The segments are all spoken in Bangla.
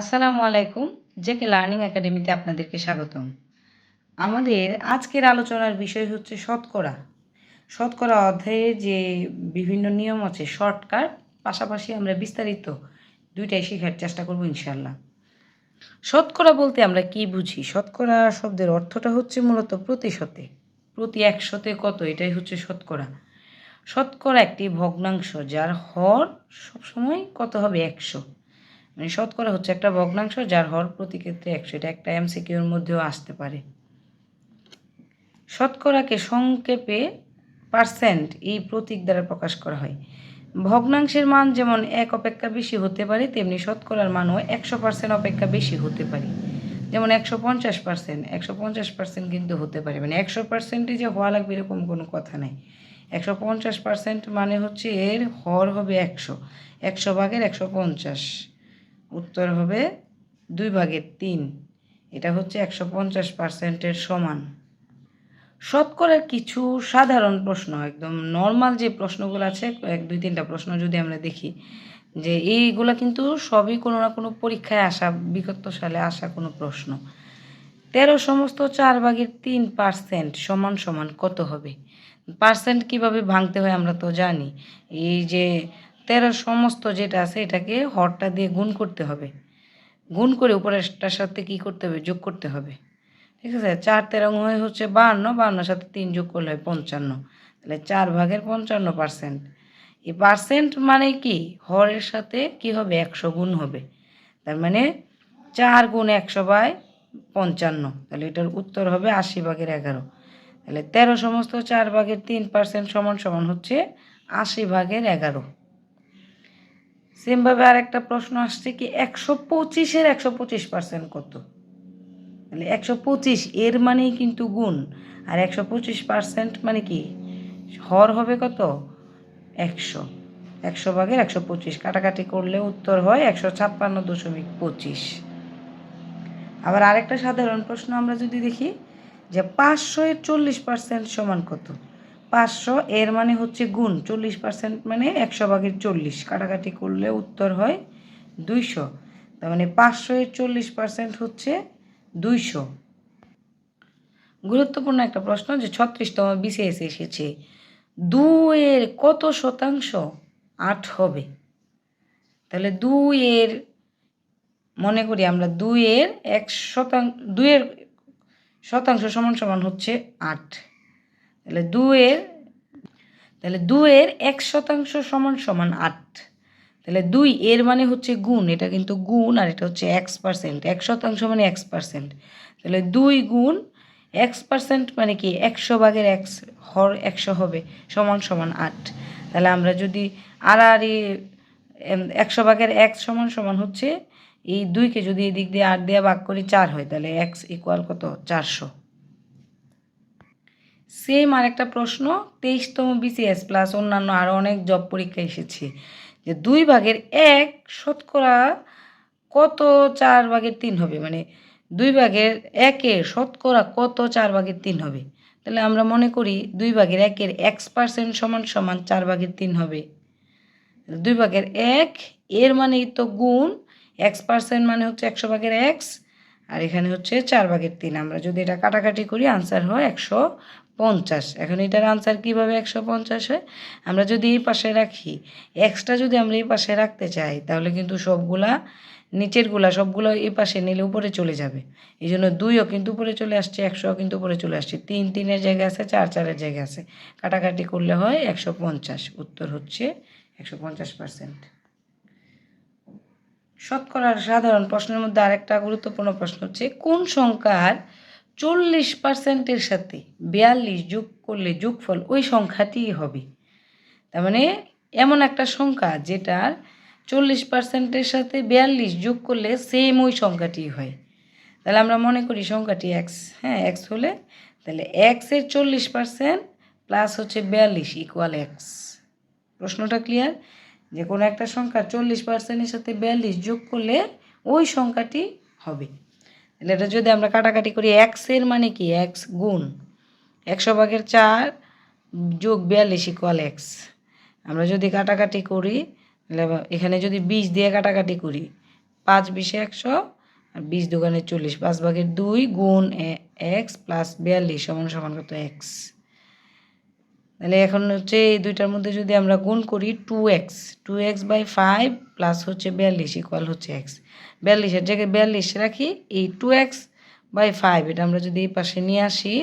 আসসালামু আলাইকুম, জেকে লার্নিং একাডেমিতে আপনাদেরকে স্বাগতম। আমাদের আজকের আলোচনার বিষয় হচ্ছে শতকরা। শতকরা অধ্যায়ে যে বিভিন্ন নিয়ম আছে, শর্টকাট, পাশাপাশি আমরা বিস্তারিত দুইটাই শেখার চেষ্টা করব ইনশাল্লাহ শতকরা বলতে আমরা কি বুঝি? শতকরা শব্দের অর্থটা হচ্ছে মূলত প্রতিশতে। প্রতি একশোতে কত? এটাই হচ্ছে শতকরা। শতকরা একটি ভগ্নাংশ, যার হর সবসময় কত হবে? একশো। মানে শতকরা হচ্ছে একটা ভগ্নাংশ, যার হর প্রতি ক্ষেত্রে একশো। এটা একটা এমসিকিউর মধ্যেও আসতে পারে। শতকরাকে সংক্ষেপে পার্সেন্ট এই প্রতীক দ্বারা প্রকাশ করা হয়। ভগ্নাংশের মান যেমন এক অপেক্ষা বেশি হতে পারে, তেমনি শতকরার মানও একশো পার্সেন্ট অপেক্ষা বেশি হতে পারে। যেমন একশো পঞ্চাশ পার্সেন্ট একশো পঞ্চাশ পার্সেন্ট কিন্তু হতে পারে। মানে একশো পার্সেন্টই যে হওয়া লাগবে এরকম কোনো কথা নাই। একশো পঞ্চাশ পার্সেন্ট মানে হচ্ছে এর হর হবে একশো। একশো ভাগের একশো পঞ্চাশ। উত্তর হবে দুই ভাগের তিন। এটা হচ্ছে একশো পঞ্চাশ পার্সেন্টের সমান। শতকরার কিছু সাধারণ প্রশ্ন, একদম নর্মাল যে প্রশ্নগুলো আছে, এক, দুই, তিনটা প্রশ্ন যদি আমরা দেখি, যে এইগুলো কিন্তু সবই কোনো না কোনো পরীক্ষায় আসা, বিগত সালে আসা কোনো প্রশ্ন। তেরো সমস্ত চার ভাগের তিন পার্সেন্ট সমান সমান কত হবে? পার্সেন্ট কীভাবে ভাঙতে হয় আমরা তো জানি। এই যে তেরো সমস্ত যেটা আছে এটাকে হরটা দিয়ে গুণ করতে হবে। গুণ করে উপরেরটার সাথে কি করতে হবে? যোগ করতে হবে। ঠিক আছে? চার তেরো হয়ে হচ্ছে বাহান্ন, বাহান্নর সাথে তিন যোগ করলে হয় পঞ্চান্ন। তাহলে চার ভাগের পঞ্চান্ন পার্সেন্ট। এই পার্সেন্ট মানে কি? হরের সাথে কি হবে? একশো গুণ হবে। তার মানে চার গুণ একশো বাই পঞ্চান্ন। তাহলে এটার উত্তর হবে আশি ভাগের এগারো। তাহলে তেরো সমস্ত চার ভাগের তিন পার্সেন্ট সমান সমান হচ্ছে আশি ভাগের এগারো। সেমভাবে আর একটা প্রশ্ন আসছে কি একশো পঁচিশের একশো পঁচিশ পার্সেন্ট কত? তাহলে একশো পঁচিশ এর মানেই কিন্তু গুণ। আর একশো পঁচিশ পার্সেন্ট মানে কি? হর হবে কত? একশো। একশো ভাগের একশো পঁচিশ। কাটাকাটি করলে উত্তর হয় একশো ছাপ্পান্ন দশমিক পঁচিশ। আবার আরেকটা সাধারণ প্রশ্ন আমরা যদি দেখি যে পাঁচশো এর চল্লিশ পার্সেন্ট সমান কত? পাঁচশো, এর মানে হচ্ছে গুণ, চল্লিশ পার্সেন্ট মানে একশো ভাগের চল্লিশ। কাটাকাটি করলে উত্তর হয় দুইশো। তার মানে পাঁচশো এর চল্লিশ পার্সেন্ট হচ্ছে দুইশো। গুরুত্বপূর্ণ একটা প্রশ্ন যে ছত্রিশতম বিসিএস এসেছে। দুইয়ের কত শতাংশ আট হবে? তাহলে দুইয়ের, মনে করি আমরা দুইয়ের এক শতাংশ দুইয়ের শতাংশ সমান সমান হচ্ছে আট। তাহলে দুয়ের তাহলে দুয়ের এক শতাংশ সমান সমান আট। তাহলে দুই এর মানে হচ্ছে গুণ, এটা কিন্তু গুণ আর এটা হচ্ছে এক্স পার্সেন্ট এক শতাংশ মানে এক্স পার্সেন্ট তাহলে দুই গুণ এক্স পার্সেন্ট মানে কি? একশো ভাগের এক্স হর একশো হবে, সমান সমান আট। তাহলে আমরা যদি আড়াআড়ি একশো ভাগের এক্স সমান সমান হচ্ছে, এই দুইকে যদি এদিক দিয়ে আট দিয়ে ভাগ করি চার হয়, তাহলে এক্স ইকুয়াল কত? চারশো। সেম আরেকটা প্রশ্ন, তেইশতম বিসিএস প্লাস অন্যান্য আরও অনেক জব পরীক্ষা এসেছে, যে দুই ভাগের এক শতকরা কত চার ভাগের তিন হবে? মানে দুই ভাগের একের শতকরা কত চার ভাগের তিন হবে? তাহলে আমরা মনে করি দুই ভাগের একের এক্স পার্সেন্ট সমান সমান চার ভাগের তিন হবে। দুই ভাগের এক, এর মানে তো গুণ এক্স পার্সেন্ট মানে হচ্ছে একশো ভাগের এক্স আর এখানে হচ্ছে চার ভাগের তিন। আমরা যদি এটা কাটাকাটি করি আনসার হয় একশো পঞ্চাশ। এখন এটার আনসার কীভাবে একশো পঞ্চাশ হয়? আমরা যদি এই পাশে রাখি এক্সট্রা যদি আমরা এই পাশে রাখতে চাই, তাহলে কিন্তু সবগুলা, নিচেরগুলা, সবগুলো এই পাশে নিলে উপরে চলে যাবে। এই জন্য দুইও কিন্তু উপরে চলে আসছে, একশোও কিন্তু উপরে চলে আসছে। তিন তিনের জায়গা আছে, চার চারের জায়গা আছে। কাটাকাটি করলে হয় একশো পঞ্চাশ, উত্তর হচ্ছে একশো পঞ্চাশ পার্সেন্ট শতকরার সাধারণ প্রশ্নের মধ্যে আরেকটা গুরুত্বপূর্ণ প্রশ্ন হচ্ছে, কোন সংখ্যার চল্লিশ পার্সেন্টের সাথে বিয়াল্লিশ যোগ করলে যোগফল ওই সংখ্যাটিই হবে। তার মানে এমন একটা সংখ্যা যেটার চল্লিশ পার্সেন্টের সাথে বিয়াল্লিশ যোগ করলে সেম ওই সংখ্যাটি হয়। তাহলে আমরা মনে করি সংখ্যাটি এক্স হ্যাঁ এক্স হলে তাহলে এক্সের চল্লিশ পার্সেন্ট প্লাস হচ্ছে বিয়াল্লিশ ইকুয়াল এক্স প্রশ্নটা ক্লিয়ার যে কোনো একটা সংখ্যা চল্লিশ পার্সেন্টের সাথে বিয়াল্লিশ যোগ করলে ওই সংখ্যাটি হবে। তাহলে এটা যদি আমরা কাটাকাটি করি এক্সের মানে কি? এক্স গুণ একশো ভাগের চার যোগ বিয়াল্লিশ ইকুয়াল এক্স আমরা যদি কাটাকাটি করি, তাহলে এখানে যদি বিশ দিয়ে কাটাকাটি করি, পাঁচ বিশে একশো আর বিশ দোকানে চল্লিশ, পাঁচ ভাগের দুই গুণ এক্স প্লাস বিয়াল্লিশ সমান সমান কত? এক্স তাহলে এখন হচ্ছে এই দুইটার মধ্যে যদি আমরা গুণ করি two x two x by five plus হচ্ছে বিয়াল্লিশ ইকুয়াল হচ্ছে এক্স বিয়াল্লিশের জায়গায় বিয়াল্লিশ রাখি, এই টু এক্স বাই ফাইভ এটা আমরা যদি এই পাশে নিয়ে আসি,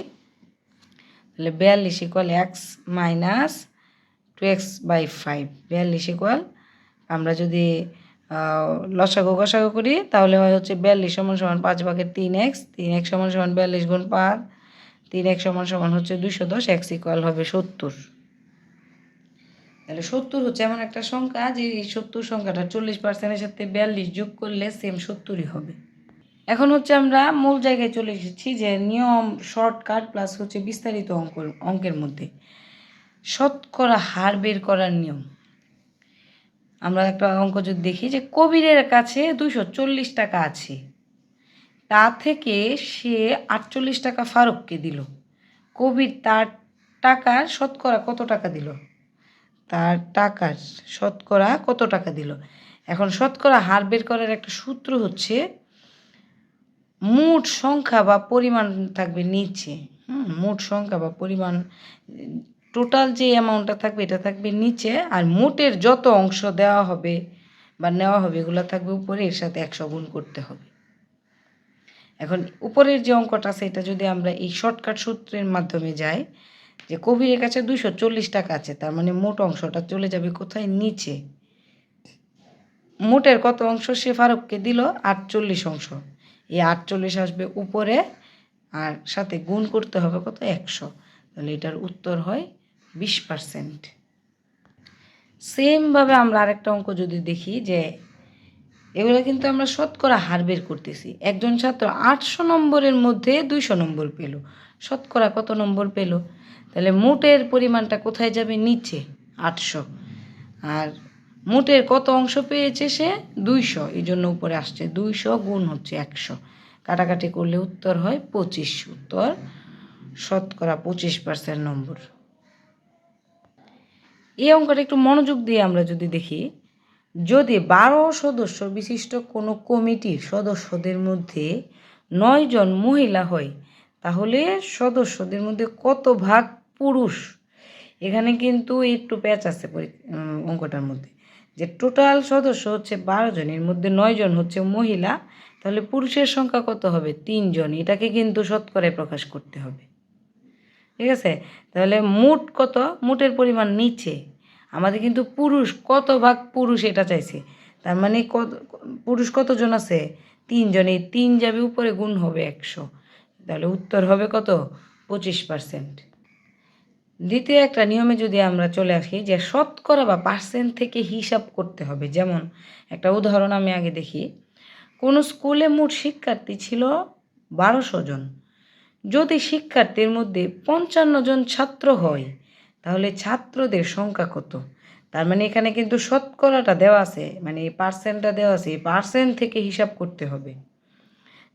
তাহলে বিয়াল্লিশ equal x minus two x by five বিয়াল্লিশ ইকুয়াল আমরা যদি লসাগু গসাগু করি, তাহলে হয় হচ্ছে বিয়াল্লিশ সমান সমান পাঁচ ভাগের তিন এক্স তিন এক্স সমান সমান বিয়াল্লিশ গুণ পাঁচ তিন এক সমান সমান হচ্ছে দুইশো দশ, এক্স ইকুয়াল হবে সত্তর। তাহলে সত্তর হচ্ছে এমন একটা সংখ্যা যে এই সত্তর সংখ্যাটা চল্লিশ পার্সেন্টের সাথে বিয়াল্লিশ যোগ করলে সেম সত্তরই হবে। এখন হচ্ছে আমরা মূল জায়গায় চলে এসেছি যে নিয়ম শর্টকাট প্লাস হচ্ছে বিস্তারিত অঙ্ক, অঙ্কের মধ্যে। শতকরা হার বের করার নিয়ম। আমরা একটা অঙ্ক যদি দেখি যে কবিরের কাছে দুইশো চল্লিশ টাকা আছে। তা থেকে সে আটচল্লিশ টাকা ফারুককে দিল। কবির তার টাকার শতকরা কত টাকা দিল? তার টাকার শতকরা কত টাকা দিল? এখন শতকরা হার বের করার একটা সূত্র হচ্ছে, মোট সংখ্যা বা পরিমাণ থাকবে নিচে। হুম, মোট সংখ্যা বা পরিমাণ, টোটাল যে অ্যামাউন্টটা থাকবে এটা থাকবে নিচে, আর মোটের যত অংশ দেওয়া হবে বা নেওয়া হবে এগুলো থাকবে উপরে, এর সাথে একশো গুণ করতে হবে। এখন উপরের যে অঙ্কটা আছে, এটা যদি আমরা এই শর্টকাট সূত্রের মাধ্যমে যাই, যে কবিরের কাছে দুশো চল্লিশ টাকা আছে, তার মানে মোট অংশটা চলে যাবে কোথায়? নিচে। মোটের কত অংশ? সে ফারুককে দিল আটচল্লিশ অংশ। এই আটচল্লিশ আসবে উপরে, আর সাথে গুণ করতে হবে কত? একশো। তাহলে এটার উত্তর হয় বিশ পার্সেন্ট সেমভাবে আমরা আরেকটা অঙ্ক যদি দেখি, যে এগুলো কিন্তু আমরা শতকরা হার বের করতেছি। একজন ছাত্র আটশো নম্বরের মধ্যে দুইশো নম্বর পেল। শতকরা কত নম্বর পেল? তাহলে মোটের পরিমাণটা কোথায় যাবে? নিচে, আটশো। আর মোটের কত অংশ পেয়েছে সে? দুইশো। এই জন্য উপরে আসছে দুইশো গুণ হচ্ছে একশো। কাটাকাটি করলে উত্তর হয় পঁচিশ। উত্তর শতকরা পঁচিশ পার্সেন্ট নম্বর। এই অঙ্কটা একটু মনোযোগ দিয়ে আমরা যদি দেখি যদি বারো সদস্য বিশিষ্ট কোনো কমিটির সদস্যদের মধ্যে নয় জন মহিলা হয়, তাহলে সদস্যদের মধ্যে কত ভাগ পুরুষ? এখানে কিন্তু একটু প্যাচ আছে অঙ্কটার মধ্যে। যে টোটাল সদস্য হচ্ছে বারো জন, এর মধ্যে নয় জন হচ্ছে মহিলা, তাহলে পুরুষের সংখ্যা কত হবে? তিনজন এটাকে কিন্তু শতকরায় প্রকাশ করতে হবে। ঠিক আছে? তাহলে মোট কত? মোটের পরিমাণ নিচে। আমাদের কিন্তু পুরুষ, কত ভাগ পুরুষ এটা চাইছে? তার মানে কত, পুরুষ কতজন আছে? তিনজন এই তিন যাবে উপরে গুণ হবে একশো। তাহলে উত্তর হবে কত? পঁচিশ পার্সেন্ট দ্বিতীয় একটা নিয়মে যদি আমরা চলে আসি যে শতকরা বা পার্সেন্ট থেকে হিসাব করতে হবে। যেমন একটা উদাহরণ আমি আগে দেখি। কোনো স্কুলে মোট শিক্ষার্থী ছিল বারোশো জন। যদি শিক্ষার্থীর মধ্যে পঞ্চান্ন জন ছাত্র হয় তাহলে ছাত্রদের সংখ্যা কত? তার মানে এখানে কিন্তু শতকরাটা দেওয়া আছে মানে এই পার্সেন্টটা দেওয়া আছে, এই পার্সেন্ট থেকে হিসাব করতে হবে।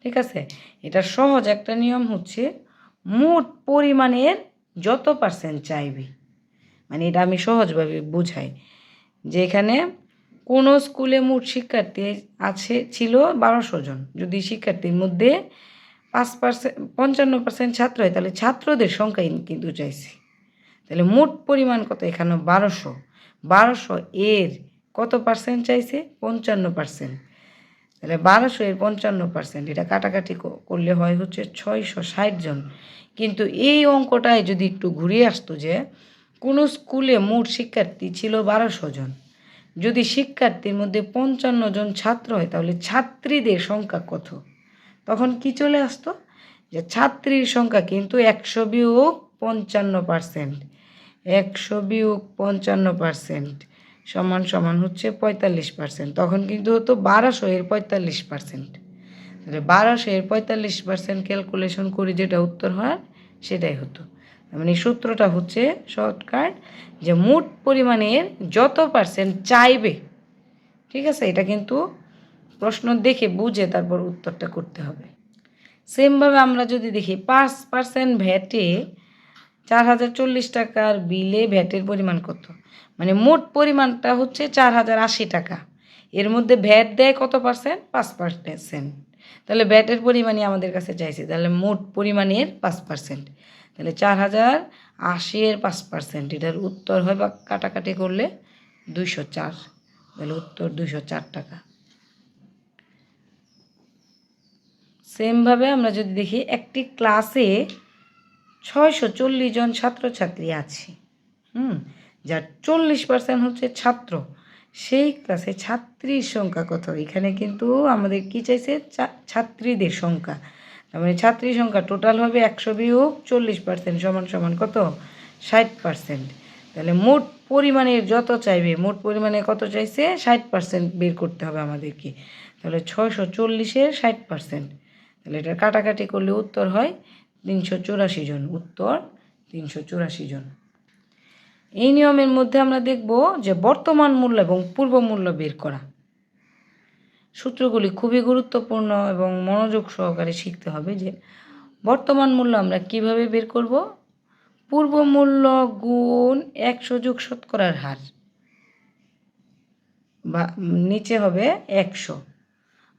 ঠিক আছে? এটা সহজ একটা নিয়ম হচ্ছে, মোট পরিমাণের যত পার্সেন্ট চাইবে। মানে এটা আমি সহজভাবে বুঝাই, যে এখানে কোনো স্কুলে মোট শিক্ষার্থী আছে, ছিল বারোশো জন। যদি শিক্ষার্থীর মধ্যে পাঁচ পার্সেন্ট পঞ্চান্ন পার্সেন্ট ছাত্র হয়, তাহলে ছাত্রদের সংখ্যাই কিন্তু চাইছি। তাহলে মোট পরিমাণ কত? এখানে বারোশো। বারোশো এর কত পার্সেন্ট চাইছে? পঞ্চান্ন পার্সেন্ট তাহলে বারোশো এর পঞ্চান্ন পার্সেন্ট এটা কাটাকাটি করলে হয় হচ্ছে ছয়শো ষাট জন। কিন্তু এই অঙ্কটায় যদি একটু ঘুরিয়ে আসতো যে, কোনো স্কুলে মোট শিক্ষার্থী ছিল বারোশো জন। যদি শিক্ষার্থীর মধ্যে পঞ্চান্ন জন ছাত্র হয়, তাহলে ছাত্রীদের সংখ্যা কত? তখন কি চলে আসতো? যে ছাত্রীর সংখ্যা কিন্তু একশো বিয়োগ পঞ্চান্ন পার্সেন্ট। একশো বিয়োগ পঞ্চান্ন পার্সেন্ট সমান সমান হচ্ছে পঁয়তাল্লিশ পার্সেন্ট। তখন কিন্তু হতো বারোশো এর পঁয়তাল্লিশ পার্সেন্ট। তাহলে বারোশো এর পঁয়তাল্লিশ পার্সেন্ট ক্যালকুলেশন করে যেটা উত্তর হয়, সেটাই হতো। মানে সূত্রটা হচ্ছে শর্টকাট যে মোট পরিমাণের যত পার্সেন্ট চাইবে, ঠিক আছে? এটা কিন্তু প্রশ্ন দেখে বুঝে তারপর উত্তরটা করতে হবে। সেমভাবে আমরা যদি দেখি, পাঁচ পার্সেন্ট ভ্যাটে চার হাজার চল্লিশ টাকার বিলে ভ্যাটের পরিমাণ কত? মানে মোট পরিমাণটা হচ্ছে চার হাজার আশি টাকা। এর মধ্যে ভ্যাট দেয় কত পার্সেন্ট পাঁচ পার্সেন্ট তাহলে ভ্যাটের পরিমাণই আমাদের কাছে চাইছে। তাহলে মোট পরিমাণের পাঁচ পার্সেন্ট তাহলে চার হাজার আশির পাঁচ পার্সেন্ট এটার উত্তর হয় বা কাটাকাটি করলে দুইশো চার। তাহলে উত্তর দুইশো চার টাকা। সেমভাবে আমরা যদি দেখি, একটি ক্লাসে ছয়শো চল্লিশ জন ছাত্রছাত্রী আছে। হুম? যার চল্লিশ পার্সেন্ট হচ্ছে ছাত্র। সেই ক্লাসে ছাত্রীর সংখ্যা কত? এখানে কিন্তু আমাদের কি চাইছে? ছাত্রীদের সংখ্যা। তার মানে ছাত্রীর সংখ্যা টোটাল হবে একশো বিয়োগ চল্লিশ পার্সেন্ট সমান সমান কত? ষাট পার্সেন্ট তাহলে মোট পরিমাণের যত চাইবে, মোট পরিমাণে কত চাইছে? ষাট পার্সেন্ট বের করতে হবে আমাদেরকে। তাহলে ছয়শো চল্লিশের ষাট পার্সেন্ট তাহলে এটা কাটাকাটি করলে উত্তর হয় তিনশো চুরাশি জন। উত্তর, তিনশো চুরাশি জন। এই নিয়মের মধ্যে আমরা দেখব যে বর্তমান মূল্য এবং পূর্ব মূল্য বের করা। সূত্রগুলি খুবই গুরুত্বপূর্ণ এবং মনোযোগ সহকারে শিখতে হবে যে বর্তমান মূল্য আমরা কীভাবে বের করব। পূর্ব মূল্য গুণ একশো যোগ শতকরার হার বা নিচে হবে একশো।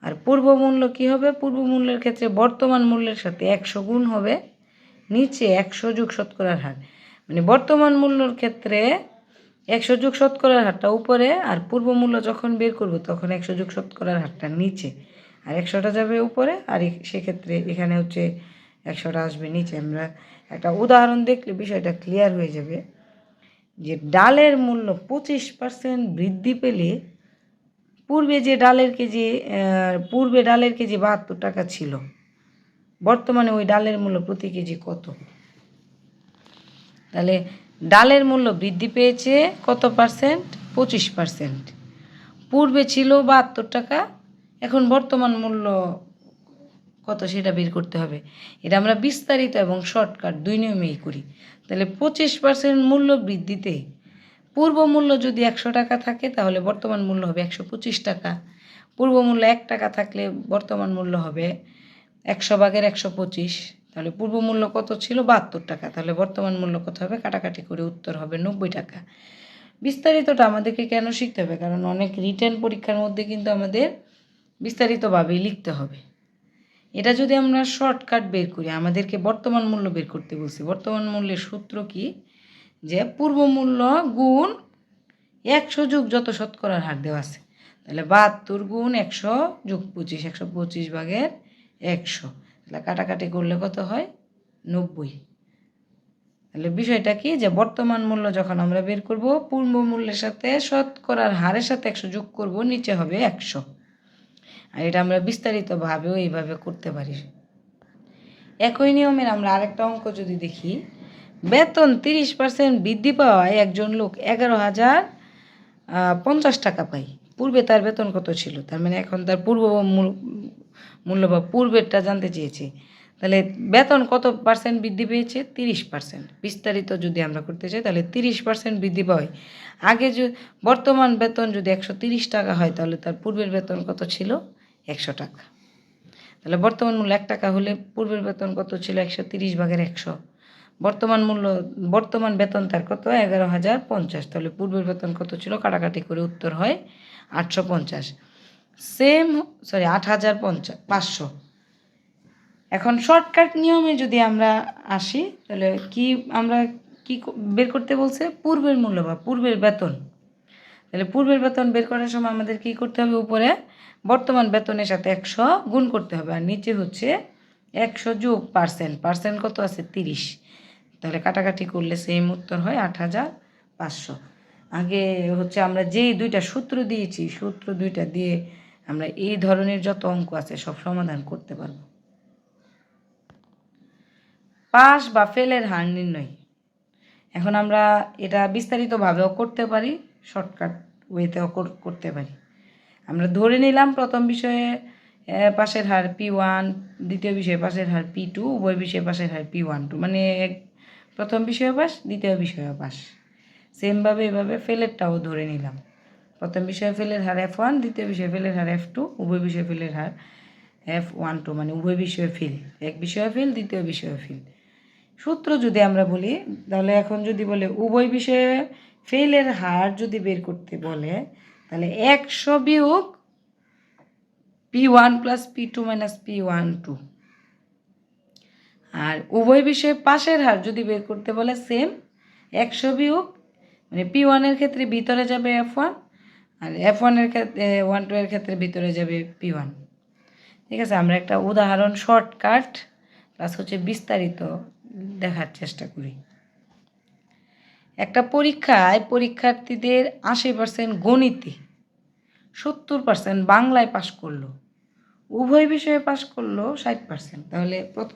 আর পূর্ব মূল্য কী হবে? পূর্ব মূল্যের ক্ষেত্রে বর্তমান মূল্যের সাথে একশো গুণ হবে। নিচে একশো যোগ শতকরার হার। মানে বর্তমান মূল্যর ক্ষেত্রে একশো যোগ শতকরার হারটা উপরে আর পূর্ব মূল্য যখন বের করব তখন একশো যোগ শতকরার হারটা নিচে। আর একশোটা যাবে উপরে আর সেক্ষেত্রে এখানে হচ্ছে একশোটা আসবে নিচে। আমরা একটা উদাহরণ দেখলে বিষয়টা ক্লিয়ার হয়ে যাবে যে ডালের মূল্য পঁচিশ পার্সেন্ট বৃদ্ধি পেলে পূর্বে যে ডালের কেজি পূর্বে ডালের কেজি বাহাত্তর টাকা ছিল। বর্তমানে ওই ডালের মূল্য প্রতি কেজি কত? তাহলে ডালের মূল্য বৃদ্ধি পেয়েছে কত পার্সেন্ট? পঁচিশ পার্সেন্ট। পূর্বে ছিল বাহাত্তর টাকা, এখন বর্তমান মূল্য কত সেটা বের করতে হবে। এটা আমরা বিস্তারিত এবং শর্টকাট দুই নিয়মেই করি। তাহলে পঁচিশ পার্সেন্ট মূল্য বৃদ্ধিতে পূর্ব মূল্য যদি একশো টাকা থাকে, তাহলে বর্তমান মূল্য হবে একশো পঁচিশ টাকা। পূর্ব মূল্য এক টাকা থাকলে বর্তমান মূল্য হবে একশো ভাগের একশো পঁচিশ। তাহলে পূর্ব মূল্য কত ছিল? বাহাত্তর টাকা। তাহলে বর্তমান মূল্য কত হবে? কাটাকাটি করে উত্তর হবে নব্বই টাকা। বিস্তারিতটা আমাদেরকে কেন শিখতে হবে? কারণ অনেক রিটার্ন পরীক্ষার মধ্যে কিন্তু আমাদের বিস্তারিতভাবেই লিখতে হবে। এটা যদি আমরা শর্টকাট বের করি, আমাদেরকে বর্তমান মূল্য বের করতে বলছি, বর্তমান মূল্যের সূত্র কি? যে পূর্ব মূল্য গুণ একশো যুগ যত শতকরার হার দেওয়া আছে। তাহলে বাহাত্তর গুণ একশো যুগ পঁচিশ, একশো পঁচিশ ভাগের একশো। তাহলে কাটাকাটি করলে কত হয়? নব্বই। তাহলে বিষয়টা কি? যে বর্তমান মূল্য যখন আমরা বের করব পূর্ব মূল্যের সাথে শতকরার হারের সাথে একশো যোগ করব, নিচে হবে একশো। আর এটা আমরা বিস্তারিতভাবেও এইভাবে করতে পারি। একই নিয়মের আমরা আরেকটা অঙ্ক যদি দেখি বেতন তিরিশ পার্সেন্ট বৃদ্ধি পাওয়ায় একজন লোক এগারো হাজার পঞ্চাশ টাকা পাই পূর্বে তার বেতন কত ছিল? তার মানে এখন তার পূর্ব মূল- মূল্য বা পূর্বেরটা জানতে চেয়েছি। তাহলে বেতন কত পার্সেন্ট বৃদ্ধি পেয়েছে? তিরিশ পার্সেন্ট বিস্তারিত যদি আমরা করতে চাই, তাহলে তিরিশ পার্সেন্ট বৃদ্ধি পায় আগে যে বর্তমান বেতন যদি একশো তিরিশ টাকা হয়, তাহলে তার পূর্বের বেতন কত ছিল? একশো টাকা। তাহলে বর্তমান মূল্য এক টাকা হলে পূর্বের বেতন কত ছিল? একশো তিরিশ ভাগের একশো। বর্তমান মূল্য, বর্তমান বেতন তার কত? এগারো হাজার পঞ্চাশ। তাহলে পূর্বের বেতন কত ছিল? কাটাকাটি করে উত্তর হয় আটশো পঞ্চাশ। সেম সরি আট হাজার পঞ্চাশ পাঁচশো। এখন শর্টকাট নিয়মে যদি আমরা আসি, তাহলে কি আমরা কি, বের করতে বলছে? পূর্বের মূল্য বা পূর্বের বেতন। তাহলে পূর্বের বেতন বের করার সময় আমাদের কি করতে হবে উপরে? বর্তমান বেতনের সাথে একশো গুণ করতে হবে। আর নিচে হচ্ছে একশো যোগ পার্সেন্ট। পার্সেন্ট কত আছে? তিরিশ। তাহলে কাটাকাটি করলে সেম উত্তর হয় আট হাজার পাঁচশো। আগে হচ্ছে আমরা যেই দুইটা সূত্র দিয়েছি, সূত্র দুইটা দিয়ে আমরা এই ধরনের যত অঙ্ক আছে সব সমাধান করতে পারব। পাস বা ফেলের হার নির্ণয়। এখন আমরা এটা বিস্তারিতভাবেও করতে পারি শর্টকাট ওয়েতেও কর- করতে পারি। আমরা ধরে নিলাম প্রথম বিষয়ে পাশের হার পি ওয়ান দ্বিতীয় বিষয়ে পাশের হার পি টু উভয় বিষয়ে পাশের হার পি ওয়ান টু মানে প্রথম বিষয়ে পাস, দ্বিতীয় বিষয়ে পাস। সেমভাবে এভাবে ফেলেরটাও ধরে নিলাম। প্রথম বিষয় ফেলের হার এফ ওয়ান দ্বিতীয় বিষয় ফেলের হার এফ টু উভয় বিষয় ফেলের হার এফ ওয়ান টু মানে উভয় বিষয়ে ফিল। এক বিষয়ে ফিল, দ্বিতীয় বিষয়ে ফিল। সূত্র যদি আমরা বলি, তাহলে এখন যদি বলে উভয় বিষয়ে ফেলের হার যদি বের করতে বলে, তাহলে একশো বিয়োগ P one plus P two minus P one two আর উভয় বিষয়ে পাশের হার যদি বের করতে বলে সেম একশো বিয়োগ মানে পি ওয়ানের ক্ষেত্রে ভিতরে যাবে এফ ওয়ান আর এফ ওয়ানের ক্ষেত্রে ওয়ান টু এর ক্ষেত্রে ভিতরে যাবে পি ওয়ান ঠিক আছে, আমরা একটা উদাহরণ শর্টকাট প্লাস হচ্ছে বিস্তারিত দেখার চেষ্টা করি। একটা পরীক্ষায় পরীক্ষার্থীদের আশি পার্সেন্ট গণিতে, সত্তর পার্সেন্ট বাংলায় পাশ করল, উভয় বিষয়ে পাশ করল ষাট পার্সেন্ট তাহলে প্রথ-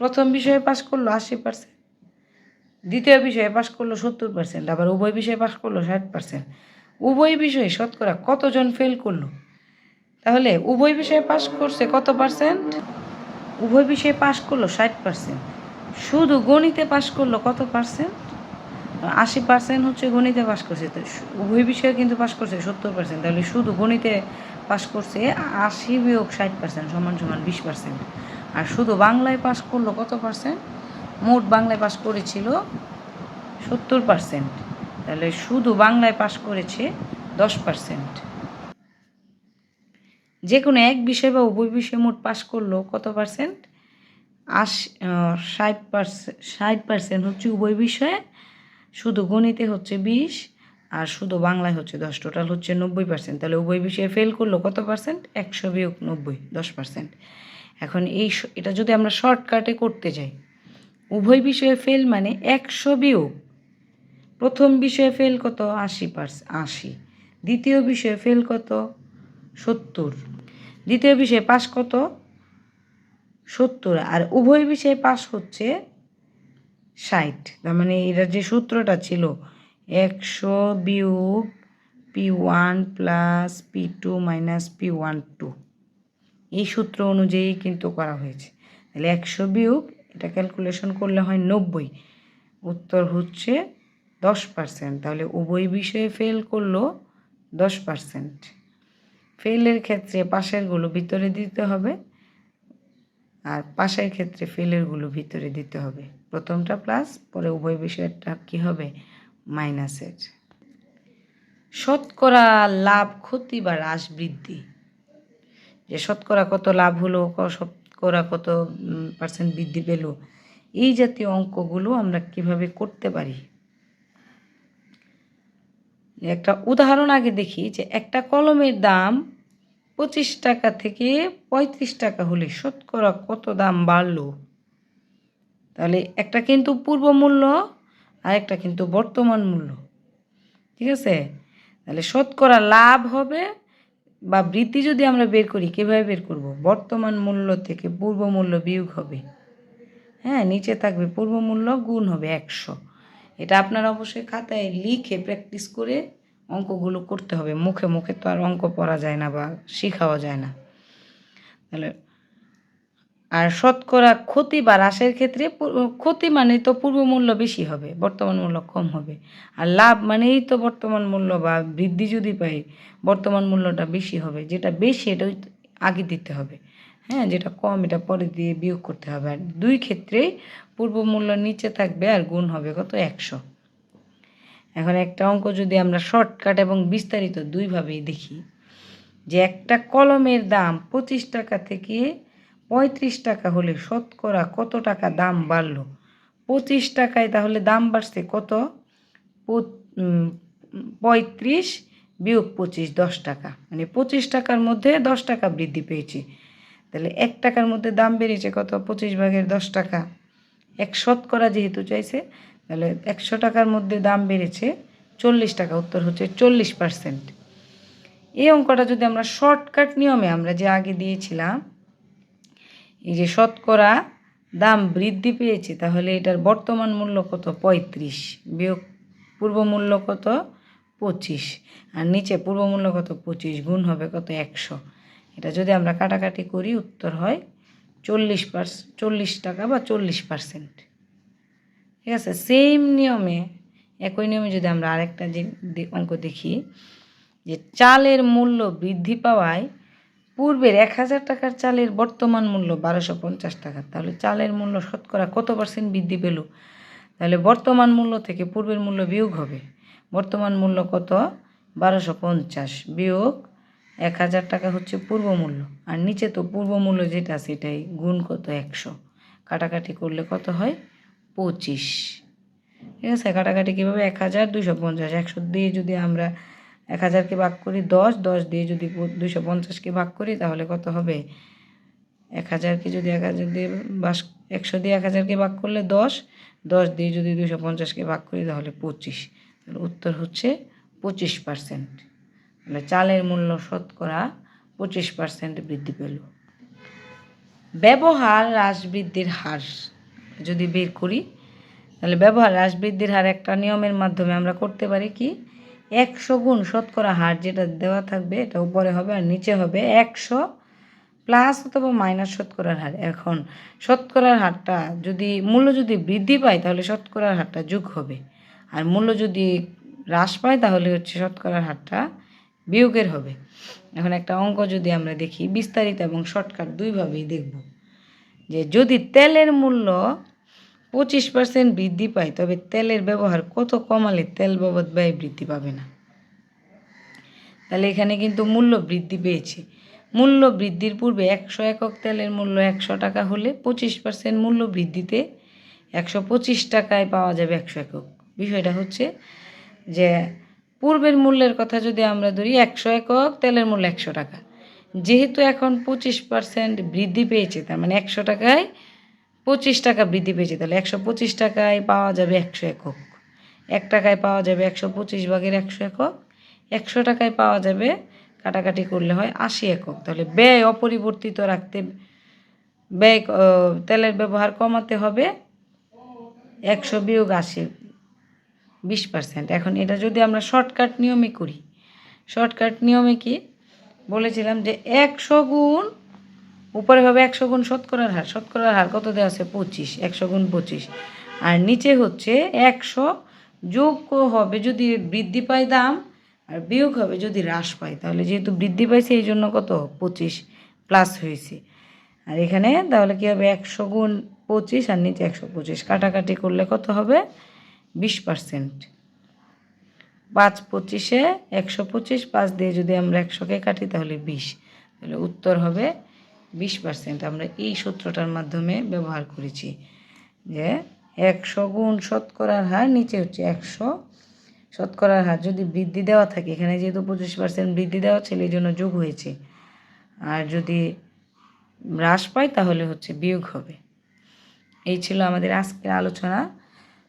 প্রথম বিষয়ে পাশ করল আশি পার্সেন্ট দ্বিতীয় বিষয়ে পাশ করল সত্তর পার্সেন্ট আবার উভয় বিষয়ে পাশ করল ষাট পার্সেন্ট উভয় বিষয়ে শতকরা কতজন ফেল করল? তাহলে উভয় বিষয়ে পাশ করছে কত পার্সেন্ট উভয় বিষয়ে পাশ করল ষাট পার্সেন্ট শুধু গণিতে পাশ করল কত পার্সেন্ট আশি পার্সেন্ট হচ্ছে গণিতে পাশ করছে, তো উভয় বিষয়ে কিন্তু পাশ করছে সত্তর পার্সেন্ট তাহলে শুধু গণিতে পাশ করছে আশি বিয়োগ ষাট পার্সেন্ট সমান সমান বিশ পার্সেন্ট আর শুধু বাংলায় পাশ করল কত পার্সেন্ট মোট বাংলায় পাশ করেছিল সত্তর পার্সেন্ট তাহলে শুধু বাংলায় পাশ করেছে দশ পার্সেন্ট যে কোনো এক বিষয় বা উভয় বিষয়ে মোট পাশ করল কত পার্সেন্ট আশি ষাট পার্সেন্ট ষাট পার্সেন্ট হচ্ছে উভয় বিষয়ে, শুধু গণিতে হচ্ছে বিশ, আর শুধু বাংলায় হচ্ছে দশ। টোটাল হচ্ছে নব্বই পার্সেন্ট তাহলে উভয় বিষয়ে ফেল করল কত পার্সেন্ট একশো বিয়োগ নব্বই, দশ পার্সেন্ট এখন এই এটা যদি আমরা শর্টকাটে করতে যাই, উভয় বিষয়ে ফেল মানে একশো বিয়োগ। প্রথম বিষয়ে ফেল কত? আশি পার্সেন্ট আশি। দ্বিতীয় বিষয়ে ফেল কত? সত্তর। দ্বিতীয় বিষয়ে পাশ কত? সত্তর। আর উভয় বিষয়ে পাস হচ্ছে ষাট। তার মানে এটার যে সূত্রটা ছিল, একশো বিয়োগ P one plus P two minus P one two. এই সূত্র অনুযায়ী কিন্তু করা হয়েছে। তাহলে একশো বিয়োগ, এটা ক্যালকুলেশন করলে হয় নব্বই। উত্তর হচ্ছে দশ পার্সেন্ট তাহলে উভয় বিষয়ে ফেল করল দশ পার্সেন্ট ফেলের ক্ষেত্রে পাশেরগুলো ভিতরে দিতে হবে আর পাশের ক্ষেত্রে ফেলেরগুলো ভিতরে দিতে হবে। প্রথমটা প্লাস পরে উভয় বিষয়টা কি হবে? মাইনাসের শতকরা লাভ, ক্ষতি বা হ্রাস বৃদ্ধি। যে শতকরা কত লাভ হলো শতকরা কত পার্সেন্ট বৃদ্ধি পেল, এই জাতীয় অঙ্কগুলো আমরা কীভাবে করতে পারি? একটা উদাহরণ আগে দেখি যে একটা কলমের দাম পঁচিশ টাকা থেকে পঁয়ত্রিশ টাকা হলে শতকরা কত দাম বাড়লো? তাহলে একটা কিন্তু পূর্ব মূল্য আর একটা কিন্তু বর্তমান মূল্য। ঠিক আছে? তাহলে শতকরা লাভ হবে বা বৃদ্ধি যদি আমরা বের করি, কীভাবে বের করব? বর্তমান মূল্য থেকে পূর্ব মূল্য বিয়োগ হবে। হ্যাঁ নিচে থাকবে পূর্ব মূল্য গুণ হবে একশো। এটা আপনার অবশ্যই খাতায় লিখে প্র্যাকটিস করে অঙ্কগুলো করতে হবে। মুখে মুখে তো আর অঙ্ক পড়া যায় না বা শেখাও যায় না। তাহলে আর শতকরা ক্ষতি বা হ্রাসের ক্ষেত্রে ক্ষতি মানে তো পূর্ব মূল্য বেশি হবে, বর্তমান মূল্য কম হবে। আর লাভ মানেই তো বর্তমান মূল্য বা বৃদ্ধি যদি পাই, বর্তমান মূল্যটা বেশি হবে। যেটা বেশি এটা আগে দিতে হবে। হ্যাঁ যেটা কম এটা পরে দিয়ে বিয়োগ করতে হবে। আর দুই ক্ষেত্রেই পূর্ব মূল্য নিচে থাকবে আর গুণ হবে কত? একশো। এখন একটা অঙ্ক যদি আমরা শর্টকাট এবং বিস্তারিত দুইভাবেই দেখি, যে একটা কলমের দাম পঁচিশ টাকা থেকে পঁয়ত্রিশ টাকা হলে শতকরা কত টাকা দাম বাড়লো? পঁচিশ টাকায় তাহলে দাম বাড়ছে কত? পঁয়ত্রিশ বিয়োগ পঁচিশ, দশ টাকা। মানে পঁচিশ টাকার মধ্যে দশ টাকা বৃদ্ধি পেয়েছে। তাহলে এক টাকার মধ্যে দাম বেড়েছে কত? পঁচিশ ভাগের দশ টাকা। এক শতকরা যেহেতু চাইছে, তাহলে একশো টাকার মধ্যে দাম বেড়েছে চল্লিশ টাকা, উত্তর হচ্ছে চল্লিশ পার্সেন্ট। এই অঙ্কটা যদি আমরা শর্টকাট নিয়মে আমরা যে আগে দিয়েছিলাম এই যে শতকরা দাম বৃদ্ধি পেয়েছে, তাহলে এটার বর্তমান মূল্য কত? পঁয়ত্রিশ। বিয়োগ পূর্ব মূল্য কত? পঁচিশ। আর নিচে পূর্ব মূল্য কত? পঁচিশ। গুণ হবে কত? একশো। এটা যদি আমরা কাটাকাটি করি, উত্তর হয় চল্লিশ পার্স, চল্লিশ টাকা বা চল্লিশ পার্সেন্ট। ঠিক আছে? সেম নিয়মে, একই নিয়মে যদি আমরা আরেকটা অঙ্ক দেখি, যে চালের মূল্য বৃদ্ধি পাওয়ায় পূর্বের এক হাজার টাকার চালের বর্তমান মূল্য বারোশো পঞ্চাশ টাকা। তাহলে চালের মূল্য শতকরা কত পার্সেন্ট বৃদ্ধি পেল? তাহলে বর্তমান মূল্য থেকে পূর্বের মূল্য বিয়োগ হবে। বর্তমান মূল্য কত? বারোশো পঞ্চাশ। বিয়োগ এক হাজার টাকা হচ্ছে পূর্ব মূল্য। আর নিচে তো পূর্ব মূল্য যেটা সেটাই গুণ কত? একশো। কাটাকাটি করলে কত হয়? পঁচিশ। ঠিক আছে? কাটাকাটি কীভাবে? এক হাজার দুশো পঞ্চাশ। একশো দিয়ে যদি আমরা এক হাজারকে ভাগ করি দশ দশ দিয়ে যদি দুশো পঞ্চাশকে ভাগ করি তাহলে কত হবে? এক হাজারকে যদি এক হাজার দিয়ে বাস একশো দিয়ে এক হাজারকে ভাগ করলে দশ দশ দিয়ে যদি দুশো পঞ্চাশকে ভাগ করি তাহলে পঁচিশ। তাহলে উত্তর হচ্ছে পঁচিশ পার্সেন্ট তাহলে চালের মূল্য শতকরা পঁচিশ পার্সেন্ট বৃদ্ধি পেল। ব্যবহার হ্রাস বৃদ্ধির হার যদি বের করি, তাহলে ব্যবহার হ্রাস বৃদ্ধির হার একটা নিয়মের মাধ্যমে আমরা করতে পারি কি? একশো গুণ শতকরা হার যেটা দেওয়া থাকবে, এটা উপরে হবে আর নিচে হবে একশো প্লাস অথবা মাইনাস শতকরার হার। এখন শতকরার হারটা যদি, মূল্য যদি বৃদ্ধি পায় তাহলে শতকরার হারটা যোগ হবে। আর মূল্য যদি হ্রাস পায় তাহলে হচ্ছে শতকরার হারটা বিয়োগের হবে। এখন একটা অঙ্ক যদি আমরা দেখি, বিস্তারিত এবং শর্টকাট দুইভাবেই দেখব। যে যদি তেলের মূল্য পঁচিশ পার্সেন্ট বৃদ্ধি পায়, তবে তেলের ব্যবহার কত কমালে তেল বাবদ ব্যয় বৃদ্ধি পাবে না? তাহলে এখানে কিন্তু মূল্য বৃদ্ধি পেয়েছে। মূল্য বৃদ্ধির পূর্বে একশো একক তেলের মূল্য একশো টাকা হলে পঁচিশ পার্সেন্ট মূল্য বৃদ্ধিতে একশো পঁচিশ টাকায় পাওয়া যাবে একশো একক। বিষয়টা হচ্ছে যে পূর্বের মূল্যের কথা যদি আমরা ধরি, একশো একক তেলের মূল্য একশো টাকা। যেহেতু এখন পঁচিশ পার্সেন্ট বৃদ্ধি পেয়েছে, তার মানে একশো টাকায় পঁচিশ টাকা বৃদ্ধি পেয়েছে, তাহলে একশো পঁচিশ টাকায় পাওয়া যাবে একশো একক। এক টাকায় পাওয়া যাবে একশো পঁচিশ ভাগের একশো একক, একশো টাকায় পাওয়া যাবে কাটাকাটি করলে হয় আশি একক। তাহলে ব্যয় অপরিবর্তিত রাখতে, ব্যয় তেলের ব্যবহার কমাতে হবে একশো বিয়োগ আশি, বিশ পার্সেন্ট। এখন এটা যদি আমরা শর্টকাট নিয়মে করি, শর্টকাট নিয়মে কি? বলেছিলাম যে একশো গুণ উপরে হবে একশো গুণ শতকরার হার। শতকরার হার কত দেওয়া আছে? পঁচিশ। একশো গুণ পঁচিশ। আর নিচে হচ্ছে একশো যোগ হবে যদি বৃদ্ধি পায় দাম, আর বিয়োগ হবে যদি হ্রাস পায় তাহলে যেহেতু বৃদ্ধি পাইছে, এই জন্য কত? পঁচিশ প্লাস হয়েছে। আর এখানে তাহলে কী হবে? একশো গুণ পঁচিশ আর নিচে একশো পঁচিশ। কাটাকাটি করলে কত হবে? বিশ পার্সেন্ট পাঁচ পঁচিশে একশো পঁচিশ, পাঁচ দিয়ে যদি আমরা একশোকে কাটি তাহলে বিশ। তাহলে উত্তর হবে বিশ পার্সেন্ট আমরা এই সূত্রটার মাধ্যমে ব্যবহার করেছি যে একশো গুণ শতকরার হার নিচে হচ্ছে একশো। শতকরার হার যদি বৃদ্ধি দেওয়া থাকে, এখানে যেহেতু পঁচিশ পার্সেন্ট বৃদ্ধি দেওয়া ছিল, এই জন্য যোগ হয়েছে। আর যদি হ্রাস পায়, তাহলে হচ্ছে বিয়োগ হবে। এই ছিল আমাদের আজকের আলোচনা।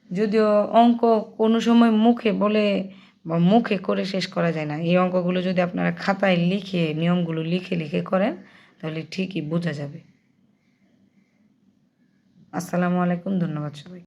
যদিও অঙ্ক কোনো সময় মুখে বলে বা মুখে করে শেষ করা যায় না। এই অঙ্কগুলো যদি আপনারা খাতায় লিখে, নিয়মগুলো লিখে লিখে করেন তাহলে ঠিকই বোঝা যাবে। আসসালামু আলাইকুম ধন্যবাদ সবাই